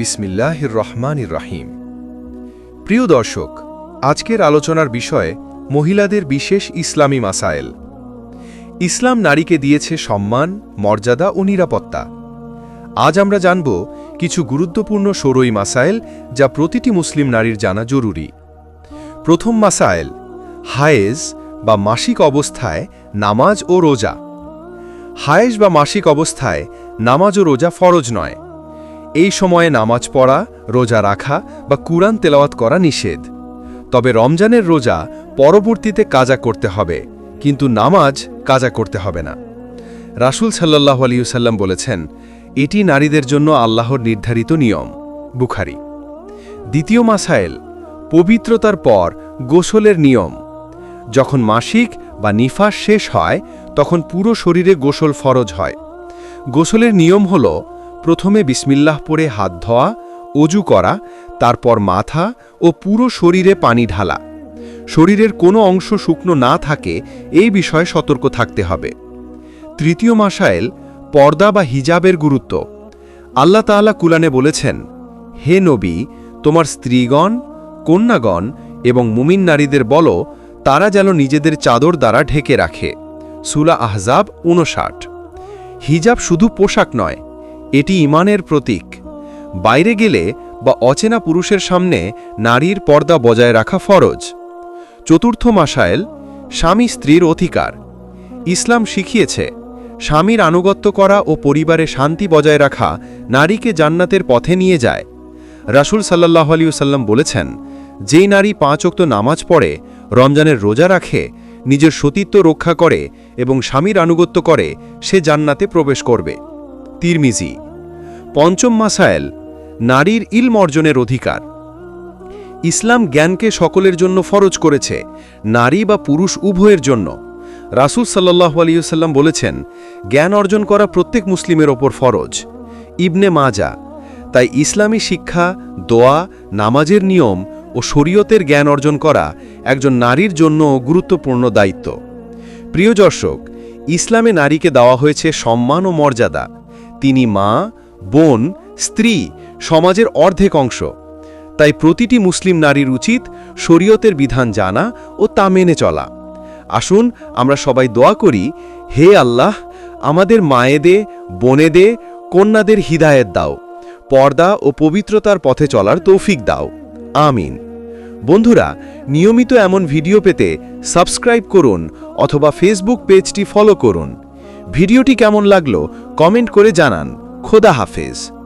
বিসমিল্লাহির রহমানির রাহিম প্রিয় দর্শক, আজকের আলোচনার বিষয় মহিলাদের বিশেষ ইসলামী মাসায়েল। ইসলাম নারীকে দিয়েছে সম্মান, মর্যাদা ও নিরাপত্তা। আজ আমরা জানব কিছু গুরুত্বপূর্ণ সরই মাসায়েল যা প্রতিটি মুসলিম নারীর জানা জরুরি। প্রথম মাসায়েল, হায়েজ বা মাসিক অবস্থায় নামাজ ও রোজা। হায়েজ বা মাসিক অবস্থায় নামাজ ও রোজা ফরজ নয়। এই সময়ে নামাজ পড়া, রোজা রাখা বা কুরআন তেলাওয়াত করা নিষেধ। তবে রমজানের রোজা পরবর্তীতে কাজা করতে হবে, কিন্তু নামাজ কাজা করতে হবে না। রাসূল সাল্লাহ আলিউসাল্লাম বলেছেন, এটি নারীদের জন্য আল্লাহর নির্ধারিত নিয়ম। বুখারি। দ্বিতীয় মাসায়েল পবিত্রতার পর গোসলের নিয়ম। যখন মাসিক বা নিফাস শেষ হয়, তখন পুরো শরীরে গোসল ফরজ হয়। গোসলের নিয়ম হল প্রথমে বিসমিল্লাহ পরে হাত ধোয়া, অজু করা, তারপর মাথা ও পুরো শরীরে পানি ঢালা। শরীরের কোনো অংশ শুকনো না থাকে, এই বিষয়ে সতর্ক থাকতে হবে। তৃতীয় মাসায়েল, পর্দা বা হিজাবের গুরুত্ব। আল্লাহ তাআলা কুলানে বলেছেন, হে নবী, তোমার স্ত্রীগণ, কন্যাগণ এবং মুমিন নারীদের বলো, তারা যেন নিজেদের চাদর দ্বারা ঢেকে রাখে। সুলা আহজাব উনষাট হিজাব শুধু পোশাক নয় এটি ইমানের প্রতীক। বাইরে গেলে বা অচেনা পুরুষের সামনে নারীর পর্দা বজায় রাখা ফরজ। চতুর্থ মাসায়েল, স্বামী স্ত্রীর অধিকার। ইসলাম শিখিয়েছে, স্বামীর আনুগত্য করা ও পরিবারে শান্তি বজায় রাখা নারীকে জান্নাতের পথে নিয়ে যায়। রাসূল সাল্লাহ আলিউসাল্লাম বলেছেন, যেই নারী পাঁচ অক্ত নামাজ পড়ে, রমজানের রোজা রাখে, নিজের সতীত্ব রক্ষা করে এবং স্বামীর আনুগত্য করে, সে জান্নাতে প্রবেশ করবে। তিরমিজি। পঞ্চম মাসায়েল, নারীর ইলম অর্জনের অধিকার। ইসলাম জ্ঞানকে সকলের জন্য ফরজ করেছে, নারী বা পুরুষ উভয়ের জন্য। রাসূল সাল্লাহ আলিউসাল্লাম বলেছেন, জ্ঞান অর্জন করা প্রত্যেক মুসলিমের ওপর ফরজ। ইবনে মাজা, তাই ইসলামী শিক্ষা, দোয়া, নামাজের নিয়ম ও শরীয়তের জ্ঞান অর্জন করা একজন নারীর জন্য গুরুত্বপূর্ণ দায়িত্ব। প্রিয় দর্শক, ইসলামে নারীকে দেওয়া হয়েছে সম্মান ও মর্যাদা। তিনি মা, বোন, স্ত্রী, সমাজের অর্ধেক অংশ। তাই প্রতিটি মুসলিম নারীর উচিত শরীয়তের বিধান জানা ও তা মেনে চলা। আসুন আমরা সবাই দোয়া করি, হে আল্লাহ, আমাদের মায়েদে বোনেদে কন্যাদের হিদায়েত দাও, পর্দা ও পবিত্রতার পথে চলার তৌফিক দাও। আমিন। বন্ধুরা, নিয়মিত এমন ভিডিও পেতে সাবস্ক্রাইব করুন অথবা ফেসবুক পেজটি ফলো করুন। ভিডিওটি কেমন লাগল কমেন্ট করে জানান। খোদা হাফেজ।